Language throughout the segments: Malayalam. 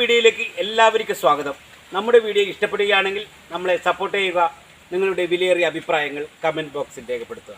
വീഡിയോയിലേക്ക് എല്ലാവർക്കും സ്വാഗതം. നമ്മുടെ വീഡിയോ ഇഷ്ടപ്പെടുകയാണെങ്കിൽ നമ്മളെ സപ്പോർട്ട് ചെയ്യുക നിങ്ങളുടെ വിലയേറിയ അഭിപ്രായങ്ങൾ കമന്റ് ബോക്സിൽ രേഖപ്പെടുത്തുക.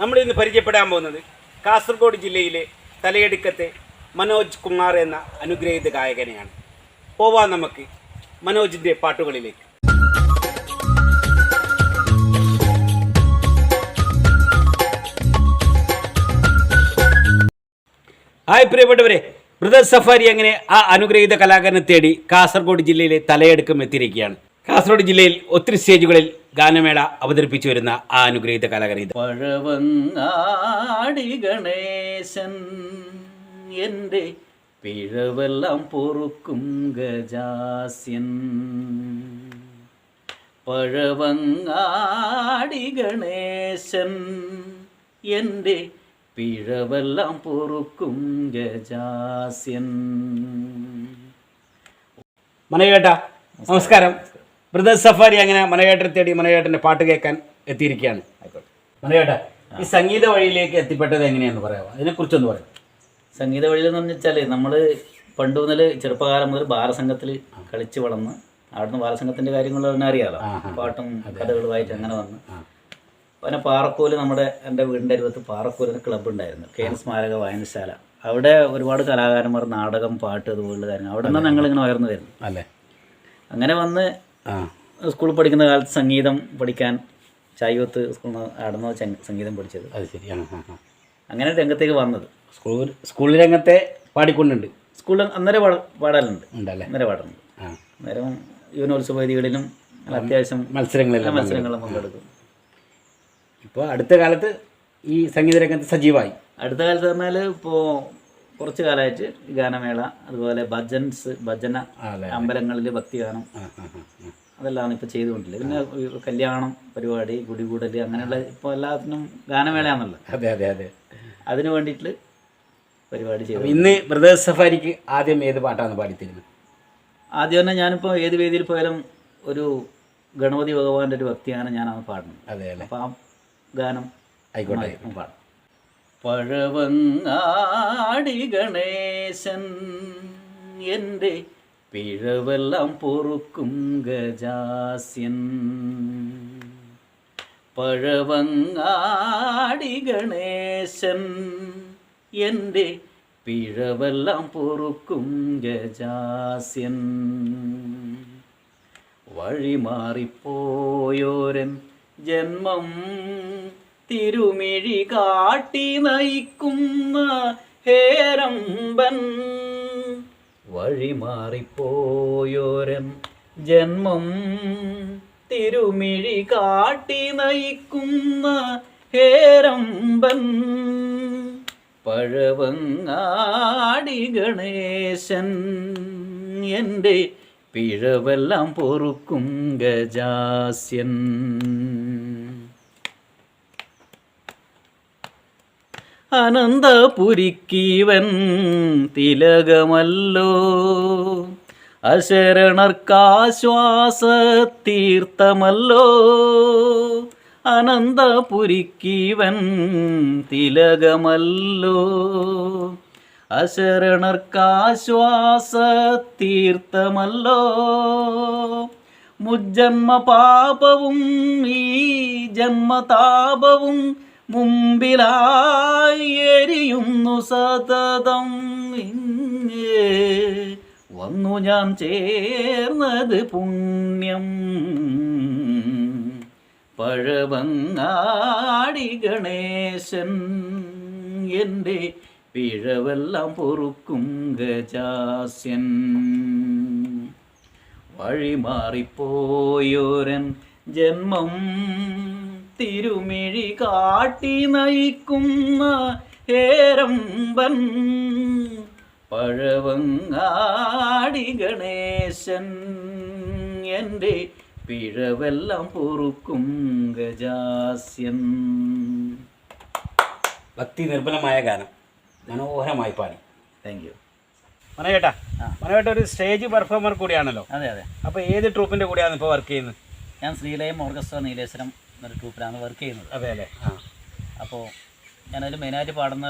നമ്മൾ ഇന്ന് പരിചയപ്പെടാൻ പോകുന്നത് കാസർഗോഡ് ജില്ലയിലെ തലയെടുക്കത്തെ മനോജ് കുമാർ എന്ന അനുഗ്രഹീത ഗായകനെയാണ്. പോവാം നമുക്ക് മനോജിന്റെ പാട്ടുകളിലേക്ക്. ഹായ് പ്രിയപ്പെട്ടവരെ ബ്രദർ സഫാരി അങ്ങനെ ആ അനുഗ്രഹീത കലാകാരനെ തേടി കാസർഗോഡ് ജില്ലയിലെ തലയെടുക്കം എത്തിയിരിക്കുകയാണ്. കാസർഗോഡ് ജില്ലയിൽ ഒത്തിരി സ്റ്റേജുകളിൽ ഗാനമേള അവതരിപ്പിച്ചു വരുന്ന ആ അനുഗ്രഹീത കലാകാരൻ പഴവങ്ങാടി ഗണേശൻ എന്റെ പിഴവെല്ലാം പൊറുക്കും ഗജാസ്യൻ. പഴവങ്ങാടി ഗണേശൻ എന്റെ പിഴവെല്ലാം പൊറുക്കും ഗജാസ്യൻ. മനയേട്ട നമസ്കാരം. ബ്രദർ സഫാരി അങ്ങനെ മനയേട്ടനെ തേടി മനയേട്ടന്റെ പാട്ട് കേൾക്കാൻ എത്തിയിരിക്കുകയാണ്. ആയിക്കോട്ടെ. മനോജേട്ട ഈ സംഗീത വഴിയിലേക്ക് എത്തിപ്പെട്ടത് എങ്ങനെയാണെന്ന് പറയാമോ? അതിനെക്കുറിച്ചൊന്ന് പറയാം സംഗീത വഴിയിൽ എന്ന് വെച്ചാൽ നമ്മൾ പണ്ട് മുതൽ ചെറുപ്പകാലം മുതൽ ബാലസംഘത്തിൽ കളിച്ച് വളർന്ന് അവിടുന്ന് ബാലസംഘത്തിന്റെ കാര്യങ്ങൾ തന്നെ അറിയാലോ. പാട്ടും കഥകളുമായിട്ട് അങ്ങനെ വന്ന്. പിന്നെ പാറക്കോൽ നമ്മുടെ എന്റെ വീടിന്റെ അരുവത്ത് പാറക്കോൽ എന്ന ക്ലബ്ബ് ഉണ്ടായിരുന്നു. കെ എൻ സ്മാരക വായനശാല. അവിടെ ഒരുപാട് കലാകാരന്മാർ നാടകം പാട്ട് അതുപോലുള്ള കാര്യങ്ങൾ. അവിടെ നിന്നാണ് ഞങ്ങളിങ്ങനെ ഉയർന്നു വരുന്നത്. അല്ലേ? അങ്ങനെ വന്ന് സ്കൂളിൽ പഠിക്കുന്ന കാലത്ത് സംഗീതം പഠിക്കാൻ ചായ്വത്ത് സ്കൂളിൽ നിന്ന് സംഗീതം പഠിച്ചത്. അത് ശരിയാണ് അങ്ങനെ രംഗത്തേക്ക് വന്നത്. സ്കൂൾ സ്കൂൾ രംഗത്തെ പാടിക്കൊണ്ടുണ്ട്. സ്കൂളിൽ അന്നേരം പാട- പാടാറുണ്ട് ഉണ്ടല്ലേ? അന്നേരം പാടുന്നുണ്ട് അന്നേരം യുവനോത്സവ വേദികളിലും അത്യാവശ്യം മത്സരങ്ങളിലും മത്സരങ്ങളിലും പങ്കെടുക്കും. ഇപ്പോൾ അടുത്ത കാലത്ത് ഈ സംഗീത രംഗത്ത് സജീവമായി. അടുത്ത കാലത്ത് പറഞ്ഞാൽ ഇപ്പോൾ കുറച്ച് കാലമായിട്ട് ഗാനമേള അതുപോലെ ഭജൻസ് ഭജന അമ്പലങ്ങളിൽ ഭക്തിഗാനം. അതെല്ലാം ഇപ്പോൾ ചെയ്തുകൊണ്ടില്ലേ. പിന്നെ കല്യാണം പരിപാടി കുടികൂടൽ അങ്ങനെയുള്ള ഇപ്പോൾ എല്ലാത്തിനും ഗാനമേളയാണല്ലോ. അതെ അതെ അതെ. അതിന് വേണ്ടിയിട്ട് പരിപാടി ചെയ്തു ഇന്ന് ബ്രദേഴ്സ് സഫാരിക്ക് ആദ്യം ഏത് പാട്ടാണ് പാടിത്തരുന്നത്? ആദ്യം തന്നെ ഞാനിപ്പോൾ ഏത് വേദിയിൽ പോയാലും ഒരു ഗണപതി ഭഗവാന്റെ ഒരു ഭക്തിയാണ് ഞാനാണ് പാടുന്നത് അതെ അല്ലേ? അപ്പം ആ ഗാനം ആയിക്കോട്ടെ. പാടാം. പഴവങ്ങാടി ഗണേശൻ എന്റെ പിഴവെല്ലാം പൊറുക്കും ഗജാസ്യൻ. പഴവങ്ങാടി ഗണേശൻ എന്റെ പിഴവെല്ലാം പൊറുക്കും ഗജാസ്യൻ. വഴിമാറിപ്പോയോരൻ ജന്മം തിരുമിഴി കാട്ടി നയിക്കുന്ന ഹേരമ്പൻ. വഴിമാറിപ്പോയോരൻ ജന്മം തിരുമിഴി കാട്ടി നയിക്കുന്ന ഹേരമ്പൻ. പഴവങ്ങാടി ഗണേശൻ എന്റെ പിഴവെല്ലാം പൊറുക്കും ഗജാസ്യൻ. അനന്തപുരിക്കീവൻ തിലകമല്ലോ. അശരണർക്കാശ്വാസ തീർത്ഥമല്ലോ അനന്തപുരിക്കീവൻ തിലകമല്ലോ. അശരണർക്കാശ്വാസ തീർത്ഥമല്ലോ മുജ്ജന്മ പാപവും ഈ ജന്മതാപവും മുമ്പിലായി എരിയുന്നു സതതം ഇങ്ങേ. വന്നു ഞാൻ ചേർന്നത് പുണ്യം. പഴവങ്ങാടി ഗണേശൻ എന്റെ പിഴവെല്ലാം പൊറുക്കും ഗജാസ്യൻ. വഴിമാറിപ്പോയോരൻ ജന്മം തിരുമിഴി കാട്ടി നയിക്കുന്ന ഹേരമ്പൻ. പഴവങ്ങാടി ഗണേശൻ എന്റെ പിഴവെല്ലാം പൊറുക്കും ഗജാസ്യൻ. ഭക്തി നിർബലമായ ഗാനം. മനോഹരമായി പാടി. താങ്ക് യു മനോജേട്ടാ ആ. മനോജേട്ട ഒരു സ്റ്റേജ് പെർഫോമർ കൂടിയാണല്ലോ. അതെ അതെ. അപ്പോൾ ഏത് ട്രൂപ്പിന്റെ കൂടെയാണ് ഇപ്പോൾ വർക്ക് ചെയ്യുന്നത്? ഞാൻ ശ്രീലയം ഓർക്കസ്ട്ര നീലേശ്വരം എന്നൊരു ട്രൂപ്പിലാണ് വർക്ക് ചെയ്യുന്നത്. അതെ അല്ലേ ആ. അപ്പോൾ ഞാനതിൽ മെയിനായിട്ട് പാടുന്ന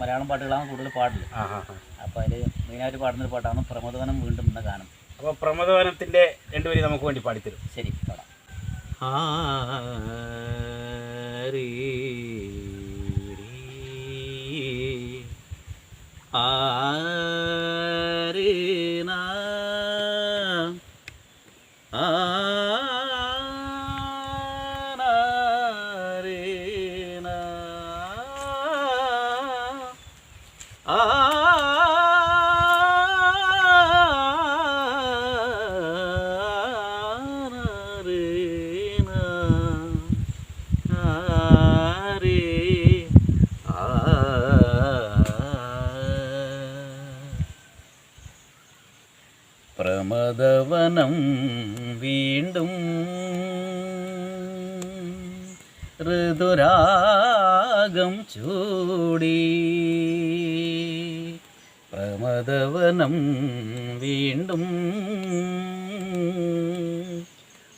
മലയാളം പാട്ടുകളാണ് കൂടുതൽ പാടില്ല ആ ആ ആ. അപ്പോൾ അതിൽ മെയിനായിട്ട് പാടുന്നൊരു പാട്ടാണ് പ്രമോദവനം വീണ്ടും എന്ന ഗാനം. അപ്പോൾ പ്രമോദവനത്തിന്റെ രണ്ടുപേരും നമുക്ക് വേണ്ടി പാടിത്തരും. ശരി പാടാം. arena arena arena പ്രമദവനം വീണ്ടും ഋതുരാഗം ചൂടി. പ്രമദവനം വീണ്ടും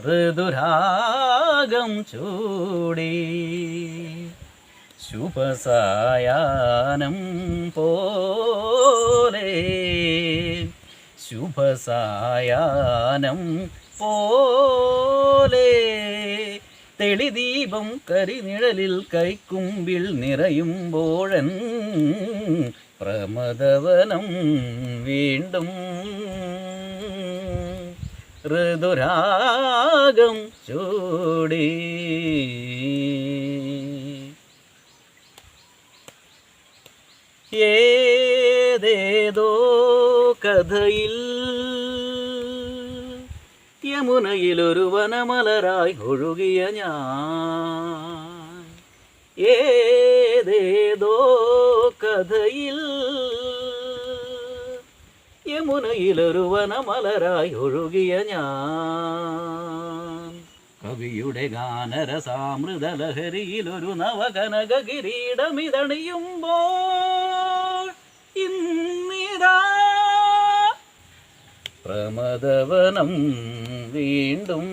ഋതുരാഗം ചൂടി. ശുഭസായാനം പോലെ ശുഭസായാനം പോലെ തെളിദീപം കരിനിഴലിൽ കൈക്കുമ്പിൽ നിറയുമ്പോഴൻ പ്രമദവനം വീണ്ടും ഋതുരാഗം ചൂടി. ഏതേതോ കഥയിൽ യമുനയിലൊരു വനമലരായി ഒഴുകിയ ഞാൻ. ഏതേതോ കഥയിൽ യമുനയിലൊരു വനമലരായി ഒഴുകിയ ഞാൻ. കവിയുടെ ഗാനരസാമൃതലഹരിയിലൊരു നവകനക കിരീടമിതണിയുമ്പോൾ ഇന്നിതാ പ്രമദവനം വീണ്ടും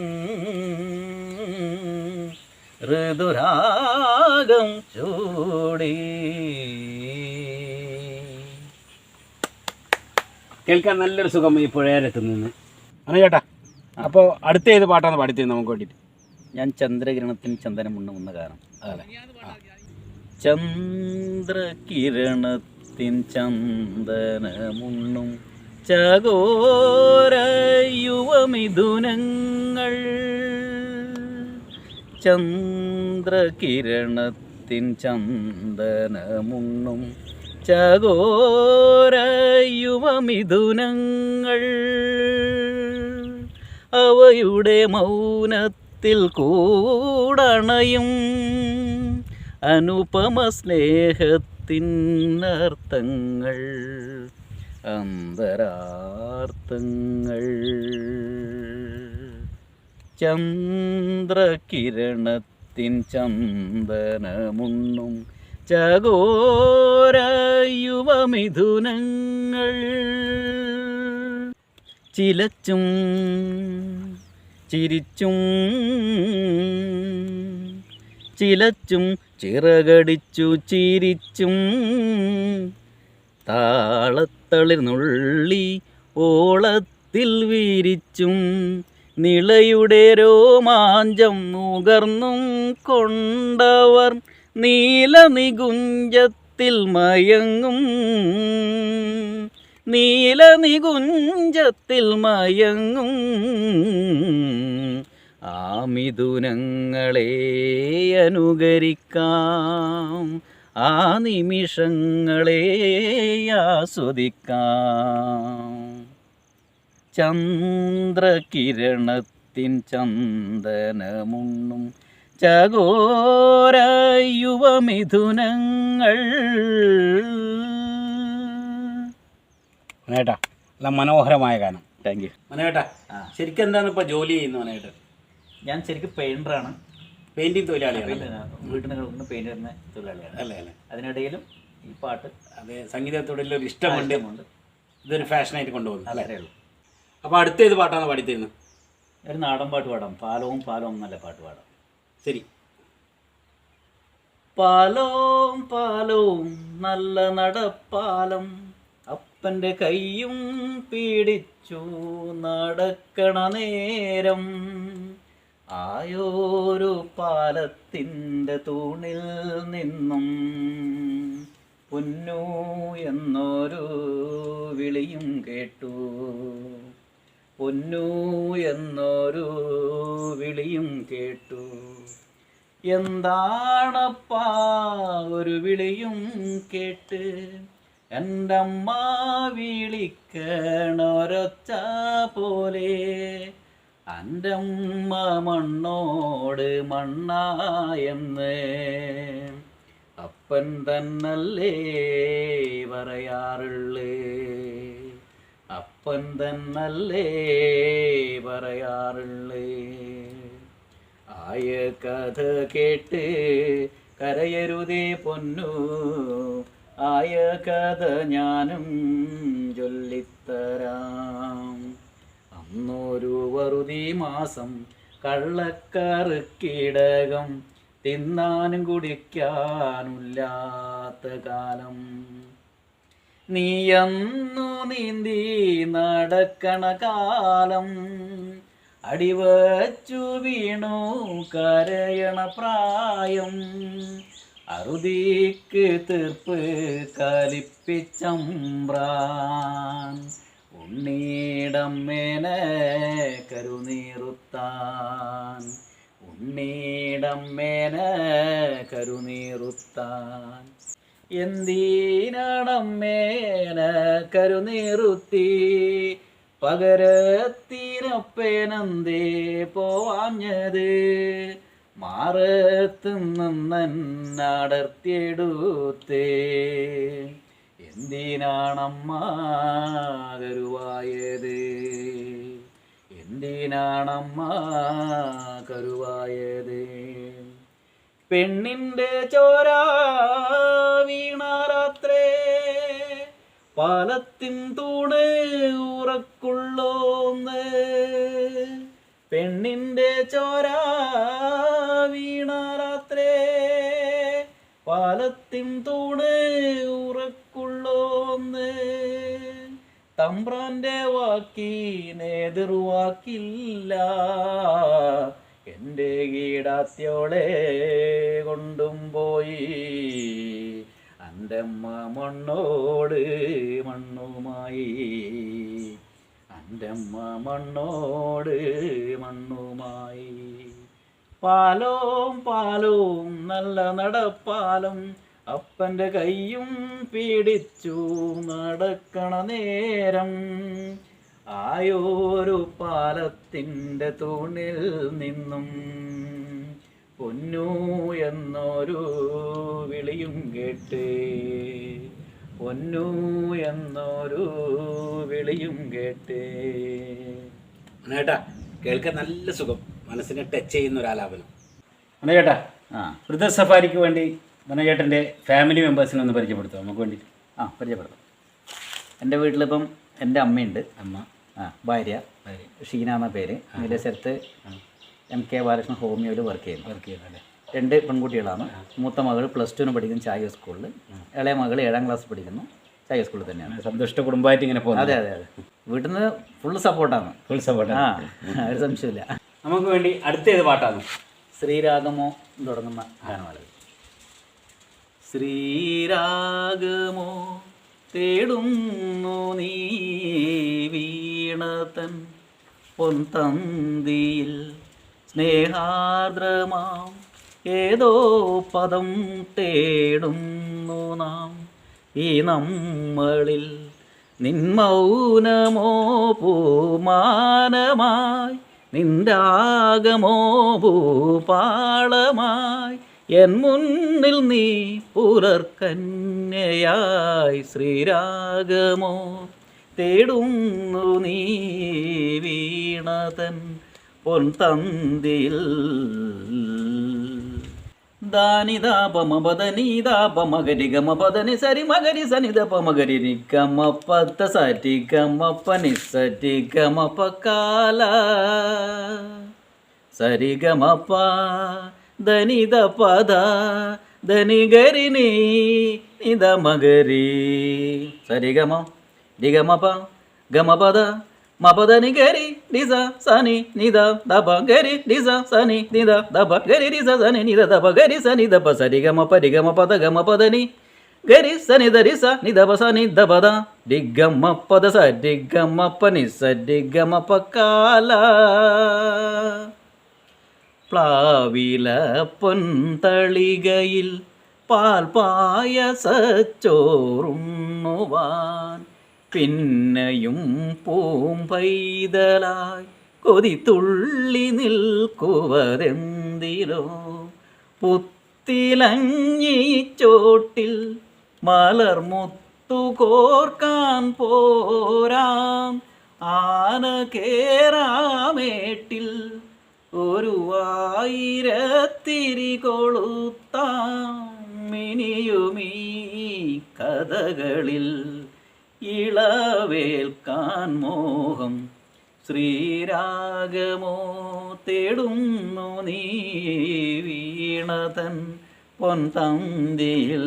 ഋതുരാഗം ചൂടി. കേൾക്കാൻ നല്ലൊരു സുഖം ഈ പുഴയരത്ത് നിന്ന്. അന ചേട്ടാ. അപ്പോൾ അടുത്ത ഏത് പാട്ടാണ് പാടിത്തരുന്നത് നമുക്ക് വേണ്ടിയിട്ട്. ഞാൻ ചന്ദ്രകിരണത്തിന് ചന്ദനമുണ്ണ വന്ന കാരണം അതെ. ചന്ദ്രകിരണത്തിൻ ചന്ദനമുണ്ണും ചകോര യുവമിഥുനങ്ങൾ ചന്ദ്രകിരണത്തിൻ ചന്ദനമുണ്ണും ചകോര യുവമിഥുനങ്ങൾ അവയുടെ മൗനത്തിൽ കൂടണയും അനുപമ സ്നേഹത്തിനർത്ഥങ്ങൾ അന്തരാർത്ഥങ്ങൾ. ചന്ദ്രകിരണത്തിൻ ചന്ദനമുണ്ണും ചകോര യുവമിഥുനങ്ങൾ ചിലച്ചും ചിരിച്ചും ചിലച്ചും ചിറകടിച്ചു ചിരിച്ചും താളത്തളിർന്നുള്ളി ഓളത്തിൽ വീരിച്ചും നിളയുടെ രോമാഞ്ചം നുകർന്നും കൊണ്ടവർ നീലനികുഞ്ചത്തിൽ മയങ്ങും. നീലനികുഞ്ചത്തിൽ മയങ്ങും. ആ മിഥുനങ്ങളെ അനുകരിക്കാം. ആ നിമിഷങ്ങളെ ആസ്വദിക്കാം. ചന്ദ്രകിരണത്തിൻ ചന്ദനമുണ്ണും ചകോര യുവമിഥുനങ്ങൾ. മനേട്ടാ നല്ല മനോഹരമായ ഗാനം. താങ്ക് യു മനേട്ടാ ശരിക്കും എന്താണ് ഇപ്പോൾ ജോലി ചെയ്യുന്നത് മനേട്ടൻ ഞാൻ ശരിക്കും പെയിന്ററാണ് പെയിന്റിംഗ് തൊഴിലാളിയാണ്. വീട്ടിൽ നിന്ന് പെയിന്റ് ചെയ്യുന്ന തൊഴിലാളിയാണ്. അല്ലേ അല്ലേ? അതിനിടയിലും ഈ പാട്ട് അതെ സംഗീതത്തോടുള്ള ഒരു ഇഷ്ടമുണ്ട്. ഇതൊരു ഫാഷനായിട്ട് കൊണ്ടുപോകുന്നു. അല്ലേ? ഉള്ളൂ. അപ്പോൾ അടുത്ത ഏത് പാട്ടാണ് പാടിത്തരുന്നത് ഒരു നാടൻ പാട്ട് പാടാം. പാലവും പാലവും നല്ല പാട്ട് പാടാം. ശരി. പാലവും പാലവും നല്ല നടപ്പാലം. അപ്പന്റെ കൈയും പീഡിച്ചു നടക്കണ നേരം. ആയോരു പാലത്തിന്റെ തൂണിൽ നിന്നും പൊന്നു എന്നൊരു വിളിയും കേട്ടു. പൊന്നു എന്നൊരു വിളിയും കേട്ടു. എന്താണപ്പാ ഒരു വിളിയും കേട്ട്? എന്റെ അമ്മ വിളിക്കണൊരൊച്ച പോലെ എന്റെ ഉമ്മ മണ്ണോട് മണ്ണായെന്ന് അപ്പൻ തന്നല്ലേ പറയാറുള്ളേ? അപ്പൻ തന്നല്ലേ പറയാറുള്ളേ? ആയ കഥ കേട്ട് കരയരുതേ പൊന്നു. ആയ കഥ ഞാനും ചൊല്ലിത്തരാം. അന്നൊരു വറുതി മാസം കള്ളക്കറുക്കിടകം തിന്നാനും കുടിക്കാനില്ലാത്ത കാലം. നീയന്നു നീന്തി നടക്കണ കാലം. അടിവച്ചു വീണു കരയണ പ്രായം. അറുതിക്ക് തീർപ്പ് കലിപ്പിച്ചമ്പ്രാൻ. ഉണ്ണീടമ്മേന കരുനീറുത്താൻ. ഉണ്ണീടമ്മേന കരുനീറുത്താൻ. എന്തിനാണമ്മേന കരുനീറുത്തി? പകരത്തിനൊപ്പേനന്തേ പോവാഞ്ഞത്? മാറത്ത് നിന്നടർത്തിയെടുത്തേ എന്തിനാണമ്മ കരുവായത്? എന്തിനാണമ്മ കരുവായത്? പെണ്ണിന്റെ ചോര വീണാരാത്രേ പാലത്തിൻ തൂണ് ഉറക്കുള്ളോന്ന്. പെണ്ണിന്റെ ചോര വീണാരാത്രേ പാലത്തിൻ തൂണ് ഉറക്കുള്ളോന്ന് തമ്പ്രാന്റെ വാക്കി നേതിർവാക്കില്ല എന്റെ കീടാത്യോളെ കൊണ്ടും പോയി. അന്റമ്മ മണ്ണോട് മണ്ണുമായി. അന്റമ്മ മണ്ണോട് മണ്ണുമായി. പാലോം പാലോം നല്ല നടപ്പാലം അപ്പന്റെ കൈയും പിടിച്ചു നടക്കണ നേരം. ആയോരു പാലത്തിന്റെ തൂണിൽ നിന്നും പൊന്നു എന്നൊരു വിളിയും കേട്ട്. പൊന്നു എന്നൊരു വിളിയും കേട്ട്. ഏട്ടാ കേൾക്കാൻ നല്ല സുഖം. മനസ്സിനെ ടച്ച് ചെയ്യുന്ന ഒരു ആലാപനം മനേട്ടാ ആ. വൃദ്ധ സഫാരിക്ക് വേണ്ടി മനേട്ടന്റെ ഫാമിലി മെമ്പേഴ്സിനെ ഒന്ന് പരിചയപ്പെടുത്തുക നമുക്ക് വേണ്ടി ആ പരിചയപ്പെടുത്താം. എന്റെ വീട്ടിലിപ്പം എന്റെ അമ്മയുണ്ട്. അമ്മ. ആ ഭാര്യ. ഷീന എന്ന പേര്. അതിന്റെ സ്ഥലത്ത് എം കെ ബാലകൃഷ്ണൻ ഹോമിയോയിൽ വർക്ക് ചെയ്യുന്നു. വർക്ക് ചെയ്യുന്നുണ്ട്. രണ്ട് പെൺകുട്ടികളാണ്. മൂത്ത മകൾ പ്ലസ് ടുവിന് പഠിക്കുന്നു ചായ സ്കൂളിൽ. ഇളയ മകൾ ഏഴാം ക്ലാസ് പഠിക്കുന്നു ചായ സ്കൂളിൽ തന്നെയാണ്. സന്തുഷ്ട കുടുംബമായിട്ട് ഇങ്ങനെ പോകുന്നത്. അതെ അതെ അതെ. വീട്ടിൽ നിന്ന് ഫുൾ സപ്പോർട്ടാണ് ഫുൾ സപ്പോർട്ട് ആ ഒരു സംശയമില്ല നമുക്ക് വേണ്ടി അടുത്ത ഏത് പാട്ടാണ്? ശ്രീരാഗമോ തുടങ്ങുന്ന ഗാനമാണ് ശ്രീരാഗമോ തേടുന്നു നീ വീണതൻ. പൊന്തന്തിയിൽ സ്നേഹാർദ്രമാം. ഏതോ പദം തേടുന്നു നാം. ഈ നമ്മളിൽ നിന്മൗനമോ പൂമാനമായി നിന്റാകമോ ഭൂപാളമായി എൻ മുന്നിൽ നീ പുലർക്കന്യയായി ശ്രീരാഗമോ തേടുന്നു നീ വീണതൻ പൊൻതന്തിയിൽ. ദാനിതാപമപദനീതാപമകരികമപദനി സരി മകരി സനിതപമകരി നിക്കമപ്പത്ത സരികമപ്പ നിസരികമപ്പ കാല സരിഗമപ്പ దని ద పద దని గరిని నిద మగరి. సరిగమ డిగమప గమపద మపదని గరి నిజ సని నిద దబ గరి నిజ సని నిద దబ గరి నిజ సని నిద దబ గరి సని దబ సరిగమ పరిగమ పద గమ పదని గరి సని దరి స నిదబ స నిదబద డిగ్గమ్మ పద స డిగ్గమ్మ పని స డిగ్గమ పకాల പ്ലാവില പാൽ പായസച്ചോറുണ്ണുവാൻ പിന്നെയും പൂമ്പൈതലായി കൊതിത്തുള്ളി നിൽക്കുവതെന്തിലോ നിൽക്കുവതെന്തിലോ പുത്തിലഞ്ഞിച്ചോട്ടിൽ മലർമുത്തു കോർക്കാൻ പോരാം ആന കേറാമേട്ടിൽ ഒരു ആയിരത്തിരി കൊളുത്താമിനിയുമീ കഥകളിൽ ഇളവേൽക്കാൻ മോഹം. ശ്രീരാഗമോ തേടുന്നു നീ വീണതൻ പൊൻതന്തിയിൽ.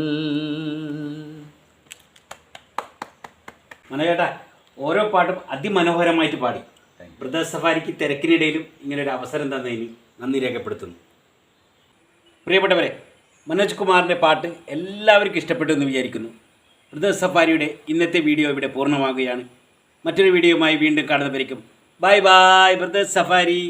മനേട്ടാ ഓരോ പാട്ടും അതിമനോഹരമായിട്ട് പാടി. ബ്രദർ സഫാരിക്ക് തിരക്കിനിടയിലും ഇങ്ങനൊരു അവസരം തന്നതിന് നന്ദി രേഖപ്പെടുത്തുന്നു. പ്രിയപ്പെട്ടവരെ മനോജ് കുമാറിന്റെ പാട്ട് എല്ലാവർക്കും ഇഷ്ടപ്പെട്ടു എന്ന് വിചാരിക്കുന്നു. ബ്രദർ സഫാരിയുടെ ഇന്നത്തെ വീഡിയോ ഇവിടെ പൂർണമാകുകയാണ് മറ്റൊരു വീഡിയോയുമായി വീണ്ടും കാണുന്നവരിക്കും ബൈ ബൈ ബ്രദർ സഫാരി